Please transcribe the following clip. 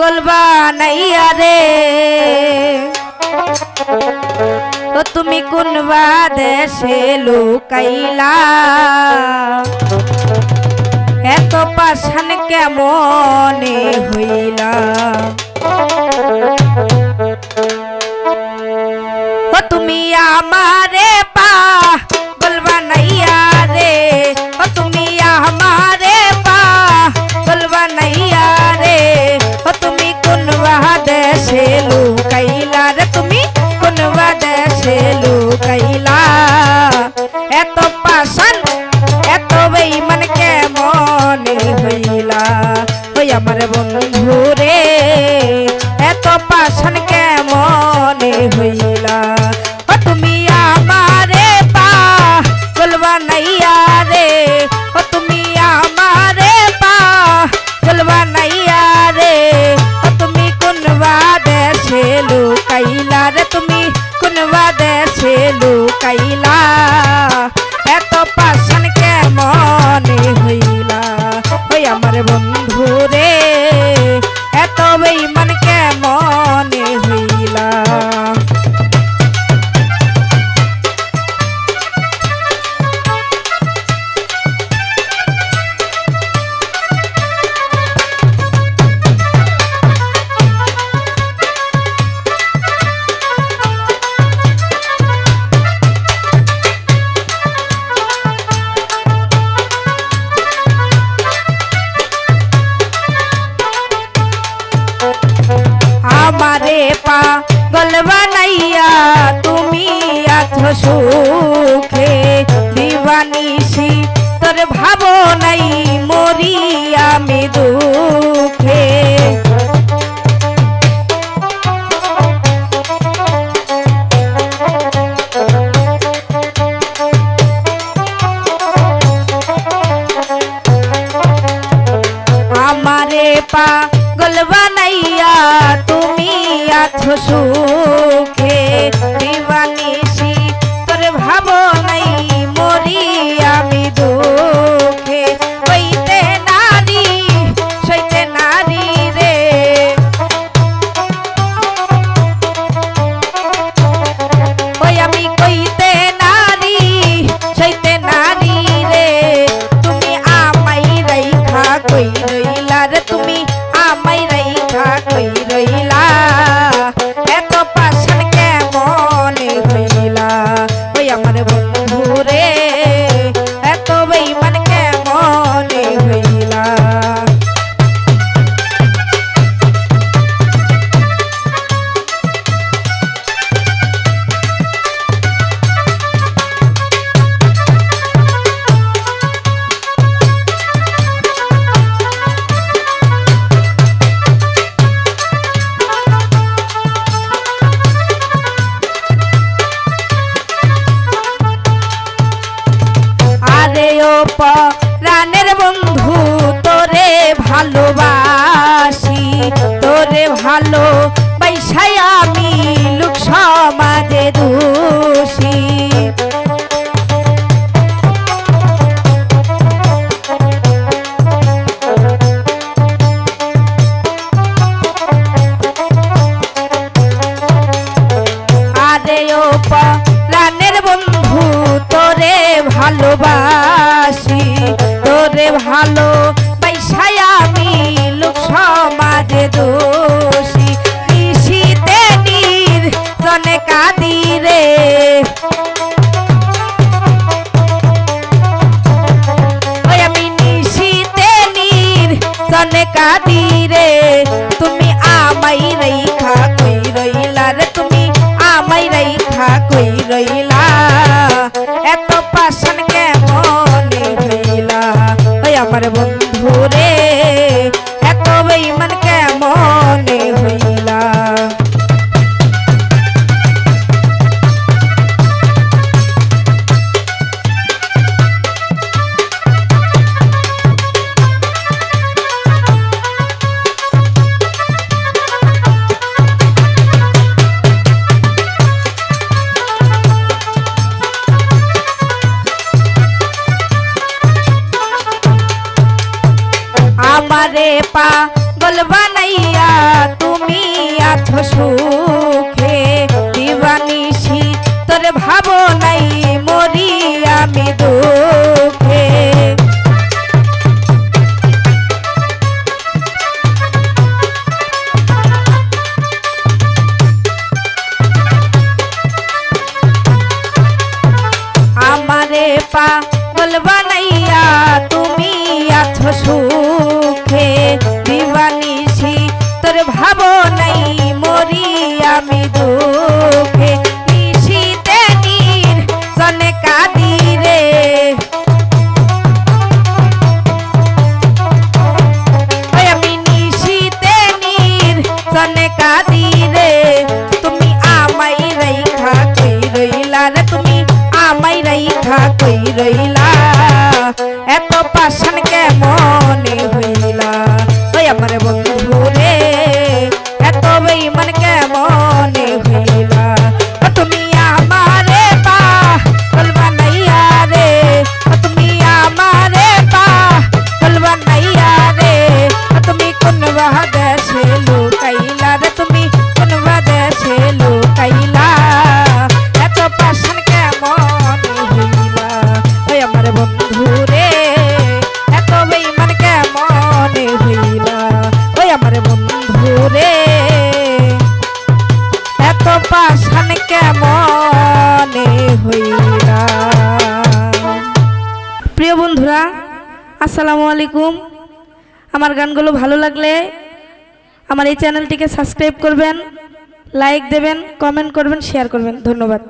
পাগল বানাইয়া রে। তো তুমি কোন দেশে লুকাইলা? এত পাশান কেমনে হইলা? ও তুমি আমারে লুকাইলা গলবা নাইয়া তুমি আছো সুখে। দিবানিসি তোর ভাব নাই ও রানের বন্ধু, তোরে ভালোবাসি, তোরে ভালো বাইসাই আমি লোক সমাজে দোষী। আরে ও প্রাণের বন্ধু, তোরে ভালোবাসি। তোরে ভালো পয়সায় আমি লোক সমাজে দোষী। নিশিতে নীর রে। আমি নিশিতে নীর রে। তুমি আমাই রেখা কই রইলা রে তুমি আমাই রেখা কই রইলা আমারে পা পাগল বানাইয়া তুমি আছো সুখে। দিবানিসি তোর ভাবো নাই মরি আমি দুঃখে। আমারে পাগল বানাইয়া তুমি আছো সুখে সনে কাঁদি রে। তুমি আমাই রাইখা কই রইলা রে। তুমি আমাই রাইখা কই রইলা আসসালামু আলাইকুম। আমার গানগুলো ভালো লাগলে আমার এই চ্যানেলটিকে সাবস্ক্রাইব করবেন, লাইক দেবেন, কমেন্ট করবেন, শেয়ার করবেন। ধন্যবাদ।